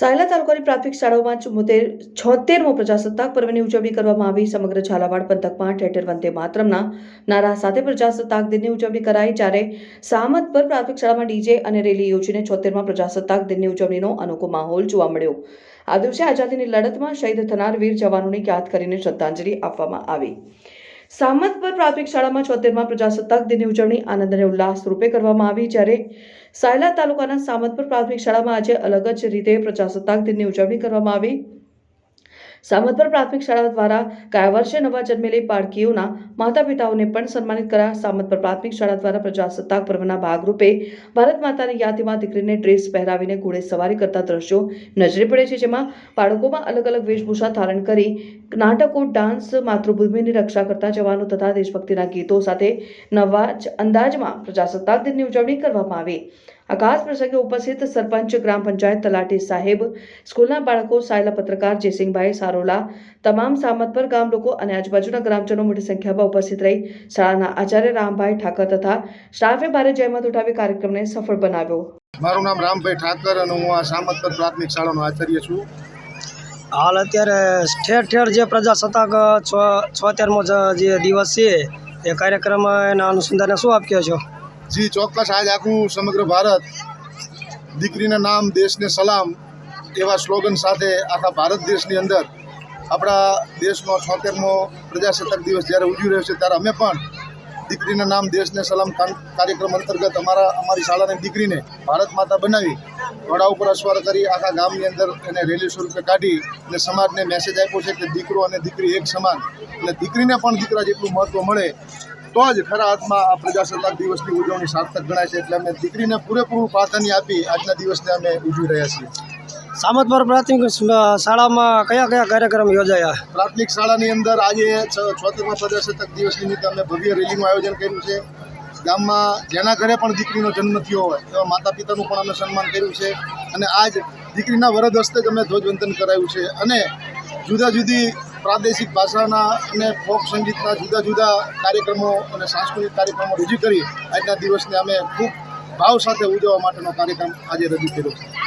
સાયલા તાલુકાની પ્રાથમિક શાળાઓમાં ચુમ્મોતેર છોતેરમો પ્રજાસત્તાક પર્વની ઉજવણી કરવામાં આવી. સમગ્ર ઝાલાવાડ પંથકમાં ઠેર ઠેર વંદે માતરમના નારા સાથે પ્રજાસત્તાક દિનની ઉજવણી કરાઈ, જ્યારે સામત પર પ્રાથમિક શાળામાં ડીજે અને રેલી યોજીને છોતેરમાં પ્રજાસત્તાક દિનની ઉજવણીનો અનોખો માહોલ જોવા મળ્યો. આ દિવસે આઝાદીની લડતમાં શહીદ થનાર વીર જવાનોને યાદ કરીને શ્રદ્ધાંજલિ આપવામાં આવી. સામત પર પ્રાથમિક શાળામાં છોતેરમાં પ્રજાસત્તાક દિનની ઉજવણી આનંદ અને ઉલ્લાસ રૂપે કરવામાં આવી. જ્યારે સાયલા તાલુકાના સામંતપર પ્રાથમિક શાળામાં આજે અલગ જ રીતે પ્રજાસત્તાક દિનની ઉજવણી કરવામાં આવી. સામત પર પ્રાથમિક શાળા દ્વારા ગયા વર્ષે નવા જન્મેલી બાળકીઓના માતા પિતાઓને પણ સન્માનિત કર્યા. સામતભર પ્રાથમિક શાળા દ્વારા પ્રજાસત્તાક પર્વના ભાગરૂપે ભારત માતાની યાદીમાં દીકરીને ડ્રેસ પહેરાવીને ઘોડે સવારી કરતા દ્રશ્યો નજરે પડે છે, જેમાં બાળકોમાં અલગ અલગ વેશભૂષા ધારણ કરી નાટકો, ડાન્સ, માતૃભૂમિની રક્ષા કરતા જવાનો તથા દેશભક્તિના ગીતો સાથે નવા અંદાજમાં પ્રજાસત્તાક દિનની ઉજવણી કરવામાં આવી. આ ખાસ પ્રસંગે ઉપસ્થિત સરપંચ ગ્રામ પંચાયત તલાટી સાહેબ સ્કૂલના બાળકો સાયલા પત્રકાર જયસિંહભાઈ સારોલા તમામ સામત પર ગામ લોકો અને આજુબાજુના ગ્રામજનો મોટી સંખ્યામાં ઉપસ્થિત રહી. શાળાના આચાર્ય રામભાઈ ઠાકર તથા સ્ટાફે ભારે જહેમત ઉઠાવી કાર્યક્રમને સફળ બનાવ્યો. મારું નામ રામભાઈ ઠાકર અને હું આ સામતપર પ્રાથમિક શાળાનો આચાર્ય છું. હાલ અત્યારે ઠેર ઠેર જે પ્રજાસત્તાક છ છોતેરમો જ જે દિવસ છે એ કાર્યક્રમ એના અનુસંધાને શું આપ્યો છો? જી, ચોક્કસ આજ આખું સમગ્ર ભારત દીકરીના નામ, દેશને સલામ એવા સ્લોગન સાથે આખા ભારત દેશની અંદર આપણા દેશનો છોતેરમો પ્રજાસત્તાક દિવસ જ્યારે ઉજવી રહ્યો છે, ત્યારે અમે પણ દીકરીના નામ, દેશને સલામ કાર્યક્રમ અંતર્ગત અમારા, અમારી શાળાની દીકરીને ભારત માતા બનાવી ઘોડા ઉપર અસવાર કરી આખા ગામની અંદર એને રેલી સ્વરૂપે કાઢી અને સમાજને મેસેજ આપ્યો છે કે દીકરો અને દીકરી એક સમાન. અને દીકરીને પણ દીકરા જેટલું મહત્ત્વ મળે તો જ ખરા અર્થમાં આ પ્રજાસત્તાક દિવસની ઉજવણી સાર્થક ગણાય છે એટલે અમે દીકરીને પૂરેપૂરું પ્રાધાન્ય આપી આજના દિવસને અમે ઉજવી રહ્યા છીએ. સામત પર પ્રાથમિક શાળામાં કયા કયા કાર્યક્રમ યોજાયા? પ્રાથમિક શાળાની અંદર આજે છોતેરમા પ્રજાસત્તાક દિવસ નિમિત્તે અમે ભવ્ય રેલીનું આયોજન કર્યું છે. ગામમાં જેના ઘરે પણ દીકરીનો જન્મ થયો હોય એવા માતા પિતાનું પણ અમે સન્માન કર્યું છે. અને આજ દીકરીના વરદ હસ્તે જ અમે ધ્વજવંદન કરાયું છે. અને જુદા જુદી પ્રાદેશિક ભાષાના અને ફોક સંગીતના જુદા જુદા કાર્યક્રમો અને સાંસ્કૃતિક કાર્યક્રમો રજૂ કરી આજના દિવસને અમે ખૂબ ભાવ સાથે ઉજવવા માટેનો કાર્યક્રમ આજે રજૂ કર્યો છે.